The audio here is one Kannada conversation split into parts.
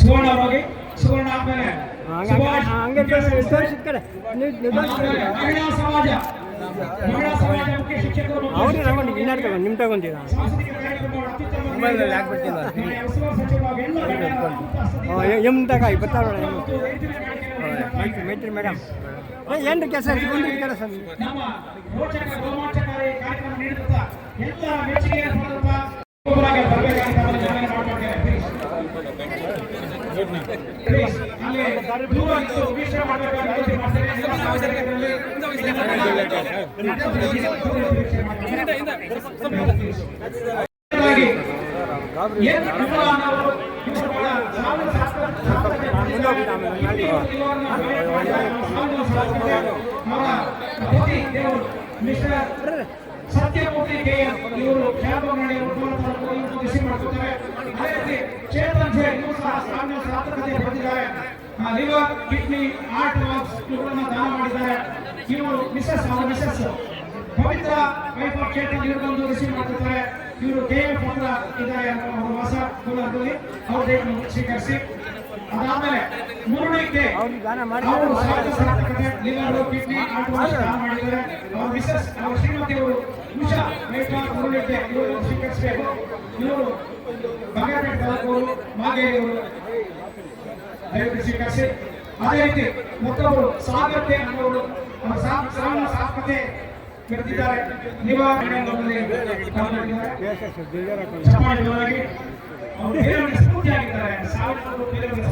ಸುವರ್ಣ ಹೋಗಿ ಸುವರ್ಣ ಆದ್ಮೇಲೆ ಮಹಿಳಾ ಸಮಾಜ ಮಹಿಳಾ ಸಮಾಜ ಮುಖ್ಯ ಶಿಕ್ಷಕರು ಮತ್ತು ಅವ್ರು ತಗೊಂಡು ಇನ್ನೂ ತಗೊಂಡು ನಿಮ್ಮ ತಗೊಂತೀರಾ ಎಂ ತಗ ಇಪ್ಪತ್ತಾರು ಮೈತ್ರಿ ಮೇಡಮ್. ಏನು ಕೆಲಸ? ಇಟ್ಕೊಂಡಿರ್ತಾರೆ ಸರ್ ಎಲ್ಲ ಮೆಚ್ಚುಗೆಯ ಪಡೆದಂತ ಒಬ್ಬರಾಗಿ ಅನ್ನೋರು ಇವರು ಬಹಳ ಮಾಡಿ ಇವರು ಕೃಷಿ ಮಾಡ್ತಿದ್ದಾರೆ ಅದೇ ರೀತಿ ಇವರು ಸಹ ಸಾಮಾನ್ಯ ಸಾರ್ಥಕತೆ ಪಡೆದಿದ್ದಾರೆ ಲಿವರ್ ಕಿಡ್ನಿ, ಹಾರ್ಟ್ ವರ್ಕ್ಸ್ ಇವುಗಳನ್ನು ದಾನ ಮಾಡಿದ್ದಾರೆ. ಇವರು ಮಿಸಸ್ ಅವರ ಮಿಸಸ್ ಪವಿತ್ರ ವೈಫ್ ಆಫ್ ಇವರು ಇವ್ರಿಗೊಂದು ರಿಸೀವ್ ಮಾಡ್ತಿದ್ದಾರೆ ಇವರು ಎಫ್ ಹತ್ರ ಇದ್ದಾರೆ ಅವರ ಹೊಸ ಕೋಲಾರದಲ್ಲಿ ಅವ್ರ ಡೇಟ್ ಸ್ವೀಕರಿಸಿ. ಅದಾದ್ಮೇಲೆ ಮೂರನೇಕ್ಕೆ ಅವ್ರಿಗೆ ದಾನ ಮಾಡಿ ಅವರು ಸಾರ್ಥಕ ಸಾರ್ಥಕತೆ ಲಿವರ್ ಕಿಡ್ನಿ ಹಾರ್ಟ್ ದಾನ ಮಾಡಿದ್ದಾರೆ. ಅವ್ರ ಮಿಸಸ್ ಅವ್ರ ಶ್ರೀಮತಿ ಅವರು ಉಷಾ ಮೇಘಾ ಮೂರನೇಕ್ಕೆ ಇವರು ಸ್ವೀಕರಿಸಬೇಕು. ಇವರು ಬಂಗಾರಪೇಟೆ ತಾಲೂಕು ಮಾಗೇರಿ ಅವರು ದಯವಿಟ್ಟು ಸ್ವೀಕರಿಸಿ. ಅದೇ ರೀತಿ ಮತ್ತೊಬ್ಬರು ಸಾಗರತೆ ಅನ್ನೋರು ಅವರ ಸಾ- ಶ್ರವಣ ಸಾರ್ಥಕತೆ ಬೆಳೆದಿದ್ದಾರೆ ನಿವಾರಣೆ ಚಪ್ಪಾಳೆ ಜೋರಾಗಿ ಅವರು ಬೇರೆಯವರಿಗೆ ಸ್ಫೂರ್ತಿಯಾಗಿದ್ದಾರೆ. ಸಾವಿರಾರು ಬೇರೆಯವರಿಗೆ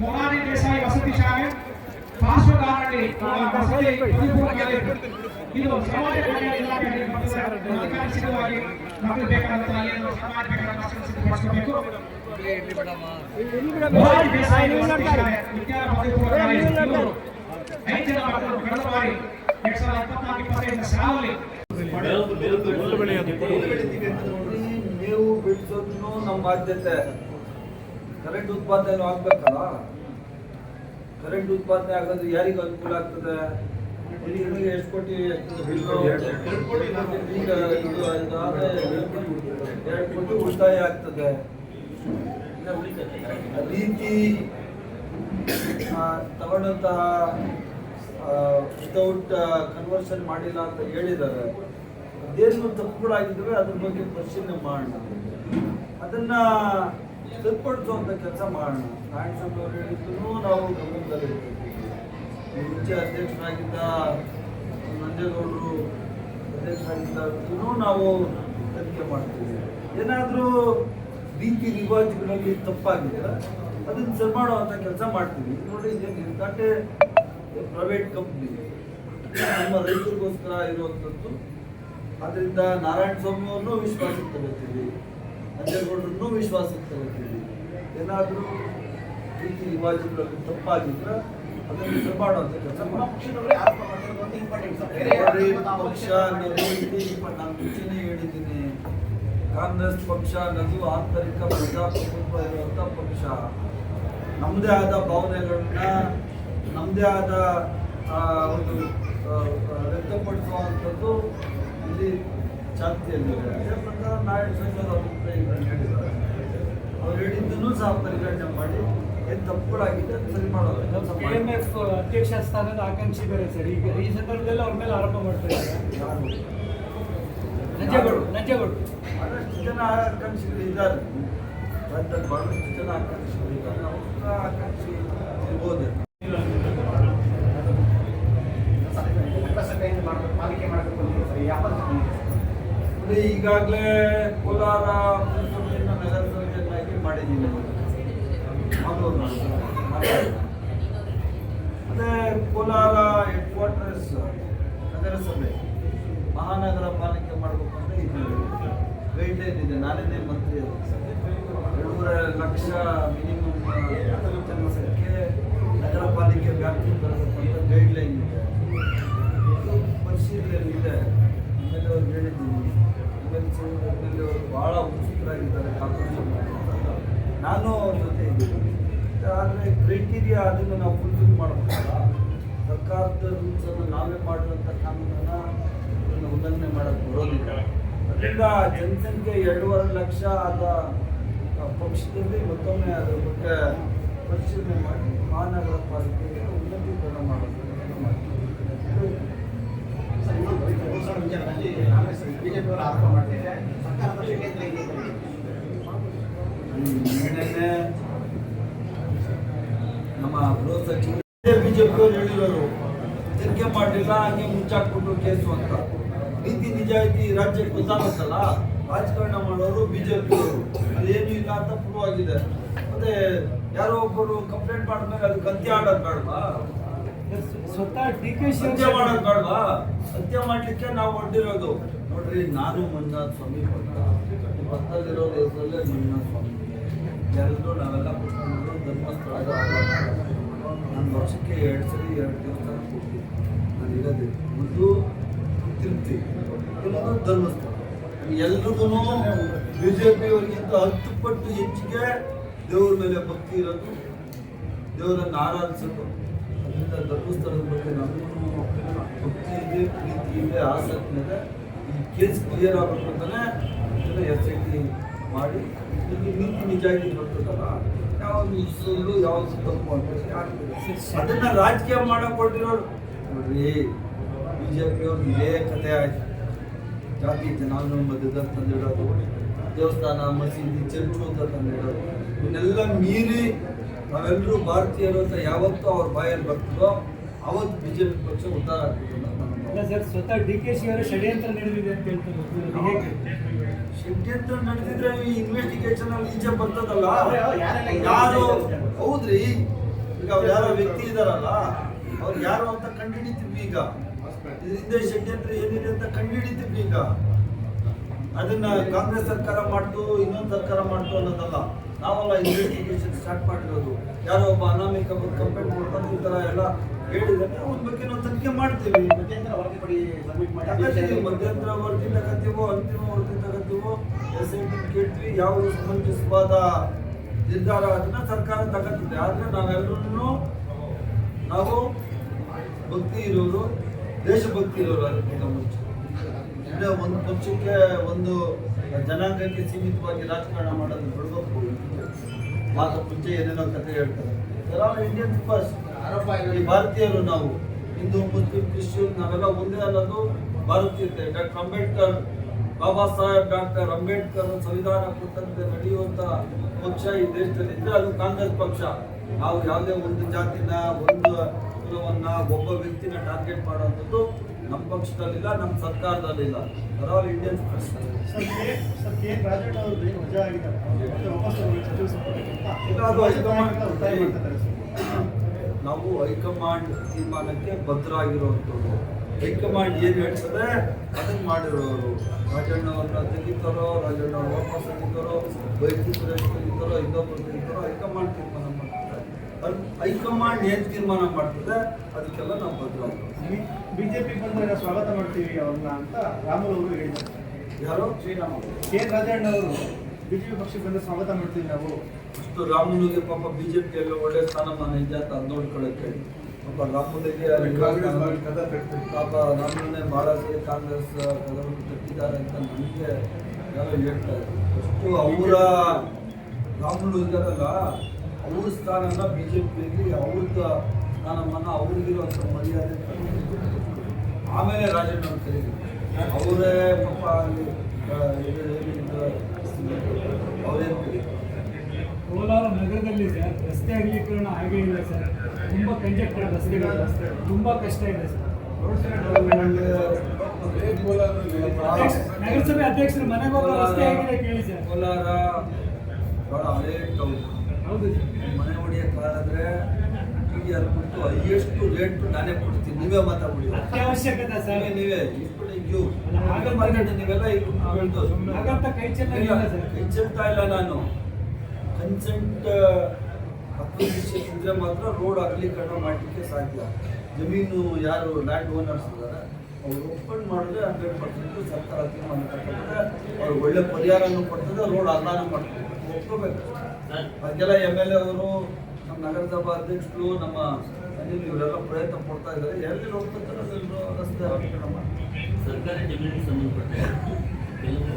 ಮೊರಾರಿ ದೇಸಾಯಿ ವಸತಿ ಶಾಲೆ ಪಾರ್ಶ್ವಗಾರರಲ್ಲಿ ವಸತಿ ಇದು ಸಮಾಜ ಕಲ್ಯಾಣ ಇಲಾಖೆಯಲ್ಲಿ ಮಕ್ಕಳು ಬೇಕಾದಂತಹ ದೇಸಾಯಿ ವಸತಿ ಶಾಲೆ ಐದು ಬಾಧ್ಯತೆ ಕರೆಂಟ್ ಉತ್ಪಾದನೆ ಆಗ್ಬೇಕಲ್ಲ? ಕರೆಂಟ್ ಉತ್ಪಾದನೆ ಆಗೋದು ಯಾರಿಗೆ ಅನುಕೂಲ ಆಗ್ತದೆ? ಎಷ್ಟು ಕೋಟಿ? ಈಗ ಎರಡು ಕೋಟಿ ಉಳಿತಾಯ ಆಗ್ತದೆ. ರೀತಿ ಆ, ತಗೊಂಡಂತಹ ವಿತೌಟ್ ಕನ್ವರ್ಷನ್ ಮಾಡಿಲ್ಲ ಅಂತ ಹೇಳಿದ್ದಾರೆ. ಅದೇನು ತಪ್ಪುಗಳಾಗಿದ್ರೆ ಅದ್ರ ಬಗ್ಗೆ ಪರಿಶೀಲನೆ ಮಾಡೋಣ. ಅದನ್ನ ಅಂತ ಕೆಲಸ ಮಾಡೋಣ. ಅವರು ಹೇಳಿದ್ರು ನಾವು ಗಮನದಲ್ಲಿ ಮುಂಚೆ ಅಧ್ಯಕ್ಷರಾಗಿದ್ದ ನಂಜೇಗೌಡರು ಅಧ್ಯಕ್ಷರಾಗಿದ್ದೂ ನಾವು ತನಿಖೆ ಮಾಡ್ತೀವಿ. ಏನಾದರೂ ರೀತಿ ರಿವಾಜುಗಳಲ್ಲಿ ತಪ್ಪಾಗಿದೆ ಅದನ್ನು ಸರಿ ಮಾಡುವಂಥ ಕೆಲಸ ಮಾಡ್ತೀವಿ. ನೋಡಿ ಇದೇನು ಪ್ರೈವೇಟ್ ಕಂಪ್ನಿ ನಮ್ಮ ರೈತರಿಗೋಸ್ಕರ ಇರುವಂಥದ್ದು ಅದರಿಂದ ನಾರಾಯಣ ಸ್ವಾಮಿ ವಿಶ್ವಾಸಕ್ಕೆ ತಗೋತೀವಿ ನಂಜೇಗೌಡರನ್ನೂ ವಿಶ್ವಾಸಕ್ಕೆ ತಗೋತೀವಿ ಏನಾದರೂ ರೀತಿ ರಿವಾಜುಗಳಲ್ಲಿ ತಪ್ಪಾಗಿದ್ರೆ ಅದನ್ನು ಸರಿ ಮಾಡುವಂಥ ಕೆಲಸ ಪಕ್ಷ ಅನ್ನೋದು ಇಲ್ಲಿ ನಾನು ಮುಂಚೆನೇ ಹೇಳಿದ್ದೀನಿ. ಕಾಂಗ್ರೆಸ್ ಪಕ್ಷ ಅನ್ನೋದು ಆಂತರಿಕ ಪ್ರಜಾಪ್ರಭುತ್ವ ಇರುವಂಥ ಪಕ್ಷ. ನಮ್ಮದೇ ಆದ ಭಾವನೆಗಳನ್ನ ನಮ್ಮದೇ ಆದ ಒಂದು ವ್ಯಕ್ತಪಡಿಸುವಂಥದ್ದು ಇಲ್ಲಿ ಚಾಲ್ತಿಯಲ್ಲಿದೆ ಅದೇ ಪ್ರಕಾರ ನಾಳೆ ಸಂಘದ ಅವರು ಅಭಿಪ್ರಾಯ ಹೇಳಿದ್ದಾರೆ. ಅವ್ರು ಹೇಳಿದ್ದನ್ನು ಸಹ ಪರಿಗಣನೆ ಮಾಡಿ ಏನು ತಪ್ಪುಗಳಾಗಿದೆ ಅದನ್ನ ಸರಿ ಮಾಡೋದು ಕೆಲಸ ಮಾಡಿ. ಕೆಎಂಎಫ್ ಅಧ್ಯಕ್ಷ ಸ್ಥಾನದ ಆಕಾಂಕ್ಷಿ ಬೇರೆ ಸರ್ ಈಗ ಈ ಸಂದರ್ಭದಲ್ಲಿ ಅವ್ರ ಮೇಲೆ ಆರೋಪ ಮಾಡ್ತಾ ಇದ್ದಾರೆ. ಯಾರು? ನಂಜೇಗೌಡ ನಂಜೇಗೌಡ. ಬಹಳಷ್ಟು ಜನ ಆಕಾಂಕ್ಷಿಗಳು ಇದ್ದಾರೆ. ರಾಜ್ಯದಲ್ಲಿ ಬಹಳಷ್ಟು ಜನ ಆಕಾಂಕ್ಷಿಗಳು ಇದ್ದಾರೆ. ಅವ್ರ ಆಕಾಂಕ್ಷಿ ಇರ್ಬೋದು. ನೋಡಿ ಈಗಾಗಲೇ ಕೋಲಾರ ಪುರಸಭೆಯನ್ನು ಆಯ್ಕೆ ಮಾಡಿದ್ದೀನಿ. ಅದೇ ಕೋಲಾರ ಹೆಡ್ ಕ್ವಾರ್ಟರ್ಸ್ ನಗರಸಭೆ. ಮಹಾನಗರ ಪಾಲಿಕೆ ಮಾಡಬೇಕು ಅಂತ ಇದೆ ಗೈಡ್ಲೈನ್ ಇದೆ ನಾನೇನೇ ಮಂತ್ರಿ. ಎರಡೂವರೆ ಲಕ್ಷ ಮಿನಿಮಮ್ ಜನಸಂಖ್ಯೆ ನಗರ ಪಾಲಿಕೆ ವ್ಯಾಪ್ತಿ ಬರಬೇಕು ಅಂತ ಗೈಡ್ಲೈನ್ ಇದು. ಪರಿಶೀಲನೆ ಇದೆ. ಆಮೇಲೆ ಅವ್ರು ಹೇಳಿದ್ದೀನಿ ಆಮೇಲೆ ಅವರು ಭಾಳ ಉತ್ಸುಕರಾಗಿದ್ದಾರೆ ನಾನು ಅವ್ರ ಜೊತೆ ಇದ್ದೀನಿ. ಆದರೆ ಕ್ರೈಟೀರಿಯಾ ಅದನ್ನು ನಾವು ಫುಲ್ಫಿಲ್ ಮಾಡಬೇಕಲ್ಲ ಸರ್ಕಾರದ ರೂಲ್ಸನ್ನು ನಾವೇ ಮಾಡಿದಂಥ ಕಾನೂನನ್ನು ಅದನ್ನು ಉಲ್ಲಂಘನೆ ಮಾಡೋಕ್ಕೆ ಬರೋದಿಲ್ಲ. ಅದರಿಂದ ಜನಸಂಖ್ಯೆ ಎರಡೂವರೆ ಲಕ್ಷ ಆದ ಪಕ್ಷದಲ್ಲಿ ಮತ್ತೊಮ್ಮೆ ಅದರ ಬಗ್ಗೆ ಪರಿಶೀಲನೆ ಮಾಡಿ, ಮಹಾನಗರ ಪಾಲಿಕೆಗೆ ಬಿಜೆಪಿಯವರು ಆರೋಪ ಮಾಡ್ತಿದ್ದಾರೆ. ಸರ್ಕಾರದ ಷಡ್ಯಂತ್ರ ನಮ್ಮ ಗೃಹ ಸಚಿವರು ಬಿಜೆಪಿಯವರು ಹೇಳಿರೋರು ತನಿಖೆ ಮಾಡಲಿಲ್ಲ ಹಂಗೆ ಮುಂಚಾಕ್ಬಿಟ್ಟು ಕೇಸು ಅಂತ. ನೀತಿ ನಿಜಾಯಿತಿ ರಾಜ್ಯಕ್ಕೆ ಗೊತ್ತಾಗುತ್ತಲ್ಲ? ರಾಜಕಾರಣ ಮಾಡೋರು ಬಿಜೆಪಿಯವರು. ಅದೇನು ಇಲ್ಲ ಅಂತ ಪ್ರೂವ್ ಆಗಿದೆ ಮತ್ತೆ ಯಾರೋ ಒಬ್ಬರು ಕಂಪ್ಲೇಂಟ್ ಮಾಡಿದ್ಮೇಲೆ ಅದು ಹತ್ಯೆ ಆಡೋದು ಬೇಡವಾ? ಸ್ವತಃ ಡಿ ಕೆ ಶಿ ಹತ್ಯೆ ಮಾಡೋದು ಬೇಡವಾ? ಹತ್ಯೆ ಮಾಡ್ಲಿಕ್ಕೆ ನಾವು ಹೊರಟಿರೋದು. ನೋಡ್ರಿ ನಾನು ಮಂಜುನಾಥ ಸ್ವಾಮಿ ಪಕ್ಕದಲ್ಲಿರೋ ದೇವರಲ್ಲೇ ಮಂಜುನಾಥ ಸ್ವಾಮಿ. ಎಲ್ಲರೂ ನಾವೆಲ್ಲ ಕುತ್ಕೊಂಡು ಧರ್ಮಸ್ಥಳದ ನನ್ನ ವರ್ಷಕ್ಕೆ ಎರಡು ಸರಿ ಎರಡು ದೇವಸ್ಥಾನ ಹೋಗ್ತೀನಿ ನಾನು ಇರೋದು ಒಂದು ತಿರುಪ್ತಿ, ಇನ್ನೊಂದು ಧರ್ಮಸ್ಥಳ. ಎಲ್ರಿಗೂ ಬಿ ಜೆ ಪಿಯವರಿಗಿಂತ ಹತ್ತು ಪಟ್ಟು ಹೆಚ್ಚಿಗೆ ದೇವ್ರ ಮೇಲೆ ಭಕ್ತಿ ಇರೋದು, ದೇವರನ್ನು ಆರಾಧಿಸೋದು. ಅದರಿಂದ ಧರ್ಮಸ್ಥಳದ ಬಗ್ಗೆ ನಮಗೂ ಭಕ್ತಿ ಇದೆ, ಪ್ರೀತಿ ಇದೆ, ಆಸಕ್ತಿ ಇದೆ. ಕೇಸ್ ಕ್ಲಿಯರ್ ಆಗಬೇಕು ಅಂತಲೇ ಇದನ್ನ ಎಸ್ ಐ ಟಿ ಮಾಡಿ. ಇಲ್ಲಿ ನೀತಿ ನಿಜಾಯಿತಿ ಬರ್ತದಲ್ಲ ಯಾವ ಸುಳ್ಳು ಯಾವ ತಪ್ಪು ಅಂತ ಅದನ್ನು ರಾಜಕೀಯ ಮಾಡೋ ಕೊಟ್ಟಿರೋರು ನೋಡ್ರಿ ಬಿ ಜೆ ಪಿಯವ್ರು ಇದೇ ಕಥೆ ಆಯ್ತು. ಜಾತಿ ಜನಾಂಗ ಮಧ್ಯದಲ್ಲಿ ತಂದಿಡೋದು, ದೇವಸ್ಥಾನ ಮಸೀದಿ ಚರ್ಚು ಅಂತ ತಂದಿಡೋದು. ಇವನ್ನೆಲ್ಲ ಮೀರಿ ನಾವೆಲ್ಲರೂ ಭಾರತೀಯರು ಅಂತ ಯಾವತ್ತೂ ಅವ್ರ ಬಾಯಲ್ಲಿ ಬರ್ತದೋ ಅವತ್ತು ಪಿ ಪಕ್ಷ ಉದ್ಧಾರ ಆಗ್ತದೆ. ಸರ್ ಸ್ವತಃ ಡಿ ಕೆ ಶಿ ಅವರ ಷಡ್ಯಂತ್ರ ನಡೆದಿದೆ ಅಂತ ಹೇಳ್ತಾರೆ. ಷಡ್ಯಂತ್ರ ನಡೆದಿದ್ರೆ ಈ ಇನ್ವೆಸ್ಟಿಗೇಷನ್ ಅಲ್ಲಿ ಈಚೆ ಬರ್ತದಲ್ಲ? ಯಾರು ಹೌದ್ರಿ. ಈಗ ಅವ್ರು ಯಾರೋ ವ್ಯಕ್ತಿ ಇದಾರಲ್ಲ ಅವ್ರು ಯಾರು ಅಂತ ಕಂಡುಹಿಡಿತೀವಿ ಈಗ. ಇದರಿಂದ ಷಡ್ಯಂತ್ರ ಏನಿದೆ ಅಂತ ಕಂಡುಹಿಡಿತೀವಿ ಈಗ. ಅದನ್ನ ಕಾಂಗ್ರೆಸ್ ಸರ್ಕಾರ ಮಾಡ್ತು ಇನ್ನೊಂದು ಸರ್ಕಾರ ಮಾಡ್ತು ಅನ್ನೋದಲ್ಲ. ನಾವೆಲ್ಲ ಇನ್ವೆಸ್ಟಿಗೇಷನ್ ಸ್ಟಾರ್ಟ್ ಮಾಡಿರೋದು. ಯಾರೋ ಒಬ್ಬ ಅನಾಮಿಕ ಕಂಪ್ಲೇಂಟ್ ಮಾಡ್ಕೊಂಡು ಈ ಥರ ಎಲ್ಲ ಹೇಳಿದ್ರೆ ಅವ್ರ ಬಗ್ಗೆ ನಾವು ತನಿಖೆ ಮಾಡ್ತೀವಿ. ಮಧ್ಯಂತರ ವರದಿ ಪಡಿ ಸಬ್ಮಿಟ್ ಮಾಡಿ. ಮಧ್ಯಂತರ ವರದಿ ತಗತ್ತೀವೋ ಅಂತಿಮ ವರದಿ ತಗತ್ತೀವೋ ಎಸ್ ಐ ಟಿ ಕೇಳ್ತೀವಿ ಯಾವ ಸಮಂಜಸವಾದ ನಿರ್ಧಾರ ಅದನ್ನ ಸರ್ಕಾರ ತಗತ್ತಿದೆ ಆದ್ರೆ ನಾವೆಲ್ಲರೂ ನಾವು ಭಕ್ತಿ ಇರೋರು ದೇಶಭಕ್ತಿ ಇರೋರು ಅದಕ್ಕಿಂತ ಮುಂಚೆ ಇಲ್ಲೇ ಒಂದು ಪಕ್ಷಕ್ಕೆ ಒಂದು ಜನಾಂಗಕ್ಕೆ ಸೀಮಿತವಾಗಿ ರಾಜಕಾರಣ ಮಾಡೋದು ಬಿಡಬೇಕು ಮಾತು ಮುಂಚೆ ಏನೇನೋ ಕತೆ ಹೇಳ್ತಾರೆ. ಇಂಡಿಯನ್ ಫಸ್ಟ್ ಆರೋಪ ಭಾರತೀಯರು ನಾವು ಹಿಂದೂ ಮುಸ್ಲಿಂ ಕ್ರಿಶ್ಚಿಯನ್ ನಾವೆಲ್ಲ ಒಂದೇ ಅನ್ನೋದು ಭಾರತೀಯತೆ. ಡಾಕ್ಟರ್ ಅಂಬೇಡ್ಕರ್ ಬಾಬಾ ಸಾಹೇಬ್ ಡಾಕ್ಟರ್ ಅಂಬೇಡ್ಕರ್ ಸಂವಿಧಾನ ಕುರಿತಂತೆ ನಡೆಯುವಂತ ಪಕ್ಷ ಈ ದೇಶದಲ್ಲಿ ಇದ್ರೆ ಅದು ಕಾಂಗ್ರೆಸ್ ಪಕ್ಷ. ನಾವು ಯಾವುದೇ ಒಂದು ಜಾತಿನ ಒಂದು ಕುಲವನ್ನ ಒಬ್ಬ ವ್ಯಕ್ತಿನ ಟಾರ್ಗೆಟ್ ಮಾಡುವಂಥದ್ದು ನಮ್ಮ ಪಕ್ಷದಲ್ಲಿಲ್ಲ ನಮ್ಮ ಸರ್ಕಾರದಲ್ಲಿಲ್ಲ. ಆಲ್ ಇಂಡಿಯನ್ ಈಗ ಅದು ಹೈಕಮಾಂಡ್ ನಾವು ಹೈಕಮಾಂಡ್ ತೀರ್ಮಾನಕ್ಕೆ ಬದ್ಧರಾಗಿರುವಂಥವ್ರು ಹೈಕಮಾಂಡ್ ಏನು ಹೇಳ್ತದೆ? ಅದನ್ನು ಮಾಡಿರೋರು. ರಾಜಣ್ಣ ಅವ್ರನ್ನ ತೆಗಿತಾರೋ ರಾಜಣ್ಣ ಅವ್ರು ವಾಪಸ್ ತೆಗಿತಾರೋ ಬೈಕಿ ಸುರೇಶ್ ತೆಗಿತಾರೋ ಇನ್ನೊಬ್ಬರು ತೆಗಿತಾರೋ ಹೈಕಮಾಂಡ್ ತೀರ್ಮಾನ ಮಾಡ್ತಾರೆ. ಅದು ಹೈಕಮಾಂಡ್ ಏನು ತೀರ್ಮಾನ ಮಾಡ್ತದೆ? ಅದಕ್ಕೆಲ್ಲ ನಾವು ಬದ್ಧರಾಗಿರೋದು ಬಿಜೆಪಿ ಬಂದಾಗ ಸ್ವಾಗತ ಮಾಡ್ತೀವಿ ಅವ್ರನ್ನ ಅಂತ ರಾಮುಲು ಅವರು ಹೇಳಿದ್ದಾರೆ. ಯಾರು? ಶ್ರೀರಾಮ ಕೆ ರಾಜಣ್ಣ ಅವರು ಬಿಜೆಪಿ ಪಕ್ಷಕ್ಕೆ ಬಂದ ಸ್ವಾಗತ ಮಾಡ್ತೀವಿ ನಾವು. ಅಷ್ಟು ರಾಮುನಿಗೆ ಪಾಪ ಬಿಜೆಪಿಯಲ್ಲಿ ಒಳ್ಳೆ ಸ್ಥಾನಮಾನ ಇದೆ ಅಂತ ಅದ್ ನೋಡ್ಕೊಳಕ್ಕೆ ಹೇಳಿ. ಪಾಪ ಅಲ್ಲಿ ಪಾಪ ಬಹಳ ಸರಿ ಕಾಂಗ್ರೆಸ್ ಕದವನ್ನು ಕಟ್ಟಿದ್ದಾರೆ ಅಂತ ನನಗೆ ಯಾರೋ ಹೇಳ್ತಾರೆ ಅಷ್ಟು ಅವರ ರಾಮುಲು ಇದ್ದಾರಲ್ಲ ಅವ್ರ ಸ್ಥಾನನ ಬಿಜೆಪಿಯಲ್ಲಿ ಅವ್ರದ್ದು ಸ್ಥಾನಮಾನ ಅವ್ರಿಗಿರುವಂಥ ಮರ್ಯಾದೆ ಆಮೇಲೆ ರಾಜೀನಾಮೆ ಅವರೇ ಪಾಪ ಅಲ್ಲಿ ಆ, ಇದು ಏನಿದೆ, ಅವ್ರೇನು ಕರೀತಾರೆ ಕೋಲಾರ ನಗರದಲ್ಲಿ ಸರ್ ರಸ್ತೆ ಅಗಲೀಕರಣ ಆಗೇ ಇಲ್ಲ ಸರ್. ತುಂಬಾ ಕಂಜೆಕ್ಟೆಡ್ ರಸ್ತೆ ತುಂಬ ಕಷ್ಟ ಇದೆ ಸರ್. ನಗರಸಭೆ ಅಧ್ಯಕ್ಷರು ಮನೆಗೆ ಹೋಗೋ ರಸ್ತೆ ಆಗಿದೆ ಕೇಳಿ ಸರ್. ಕೋಲಾರ ಹಳೇ ಟೌನ್ ಹೌದು ಮನೆ ಹೊಡಿಯಕ್ಕಾದ್ರೆ ಕಾಲಾದ್ರೆ ಕೊಟ್ಟು ಹೈಯೆಸ್ಟ್ ರೇಟ್ ನಾನೇ ಕೊಡ್ತೀನಿ. ನೀವೇ ಮಾತಾಡ್ಬಿಡಿ ಅತ್ಯವಶ್ಯಕತೆ ಸರ್. ನೀವೇ. ಅಲ್ಲ, ಹಾಗಂತ- ಮಾತಾಡಿ ನೀವೆಲ್ಲ ಈಗ ಸರ್. ಕೈ ಚೆಲ್ತಾ ಇಲ್ಲ ನಾನು. ಕನ್ಸೆಂಟ್ ಅಪ್ಲಿಕೇಶನ್ ಇದ್ರೆ ಮಾತ್ರ ರೋಡ್ ಅಗಲೀಕರಣ ಮಾಡಲಿಕ್ಕೆ ಸಾಧ್ಯ. ಜಮೀನು ಯಾರು ಲ್ಯಾಂಡ್ ಓನರ್ಸ್ ಇದ್ದಾರೆ ಅವ್ರು ಓಪನ್ ಮಾಡಿದ್ರೆ ಹಂಡ್ರೆಡ್ ಪರ್ಸೆಂಟ್ ಸರ್ಕಾರ ತೀರ್ಮಾನ ತಗೊಂಡ್ರೆ ಅವ್ರು ಒಳ್ಳೆ ಪರಿಹಾರನೂ ಕೊಡ್ತದೆ, ರೋಡ್ ಅಲ್ಲಾನು ಮಾಡ್ತದೆ. ಒಪ್ಕೋಬೇಕು. ಅದಕ್ಕೆಲ್ಲ ಎಂ ಎಲ್ ಎ ಅವರು, ನಮ್ಮ ನಗರಸಭಾ ಅಧ್ಯಕ್ಷರು, ನಮ್ಮ ಅನಿಲ್ ಇವರೆಲ್ಲ ಪ್ರಯತ್ನ ಪಡ್ತಾ ಇದ್ದಾರೆ. ಎಲ್ಲಿ ಹೋಗ್ತಾರೆ ರಸ್ತೆ ಮಾಡ್ತಾರೆ ಸರ್ಕಾರಿ ಜಮೀನಿಗೆ ಸಂಬಂಧಪಟ್ಟ ಕೆಲವು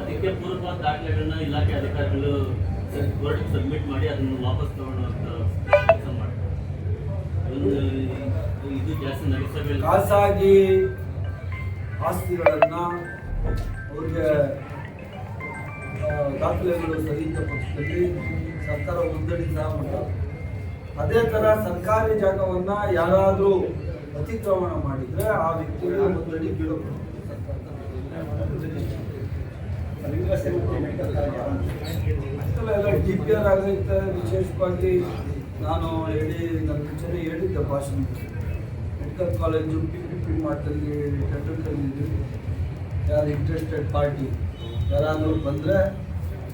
ಅದಕ್ಕೆ ಪೂರ್ವ ದಾಖಲೆಗಳನ್ನ ಇಲಾಖೆ ಅಧಿಕಾರಿಗಳು ಕೋರ್ಟ್ ಸಬ್ಮಿಟ್ ಮಾಡಿ ಅದನ್ನು ವಾಪಸ್ ತಗೊಳ್ಳುವಂತ ಕೆಲಸ ಮಾಡ್ತಾರೆ ಇದು ಜಾಸ್ತಿ ನಡೆಸಬೇಕು. ಖಾಸಗಿ ಆಸ್ತಿಗಳನ್ನ ಅವ್ರಿಗೆ ದಾಖಲೆಗಳು ಸಹಿತ ಪಕ್ಷದಲ್ಲಿ ಸರ್ಕಾರ ಮುಂದಡಿ ಸಹ ಅದೇ ಥರ ಸರ್ಕಾರಿ ಜಾಗವನ್ನ ಯಾರಾದರೂ ಅತಿಕ್ರಮಣ ಮಾಡಿದ್ರೆ ಆ ವ್ಯಕ್ತಿಗೆ ಮುಂದಡಿ ಬೀಳಬಹುದು. ಮತ್ತು ಕಾಲೇಜ್ ಡಿ ಪಿ ಆರ್ ಆಗಿದ್ದ ವಿಶೇಷವಾಗಿ ನಾನು ಹೇಳಿ ನನ್ನ ಮುಂಚೆನೇ ಹೇಳಿದ್ದೆ ಭಾಷಣ medical college P P P ಮಾರ್ಟಲ್ಲಿ tender ಕರೆದಿದ್ವಿ ಯಾರು ಇಂಟ್ರೆಸ್ಟೆಡ್ ಪಾರ್ಟಿ ಯಾರಾದರೂ ಬಂದರೆ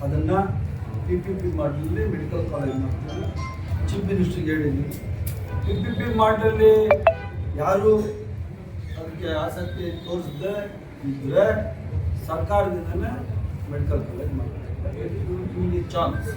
ಅದನ್ನು ಪಿ ಪಿ ಪಿ ಮಾಡಲಿ ಮೆಡಿಕಲ್ ಕಾಲೇಜ್ ಮಾಡ್ತಾರೆ ಚೀಫ್ ಮಿನಿಸ್ಟ್ರಿಗೆ ಹೇಳಿದ್ವಿ ಪಿ ಪಿ ಪಿ ಮಾಡಲಿ ಯಾರು ಅದಕ್ಕೆ ಆಸಕ್ತಿ ತೋರಿಸದೆ ಇದ್ದರೆ ಸರ್ಕಾರದಿಂದನೇ ಮೆಡಿಕಲ್ ಕಾಲೇಜ್ ಮಾಡ್ತಾರೆ ಚಾನ್ಸ್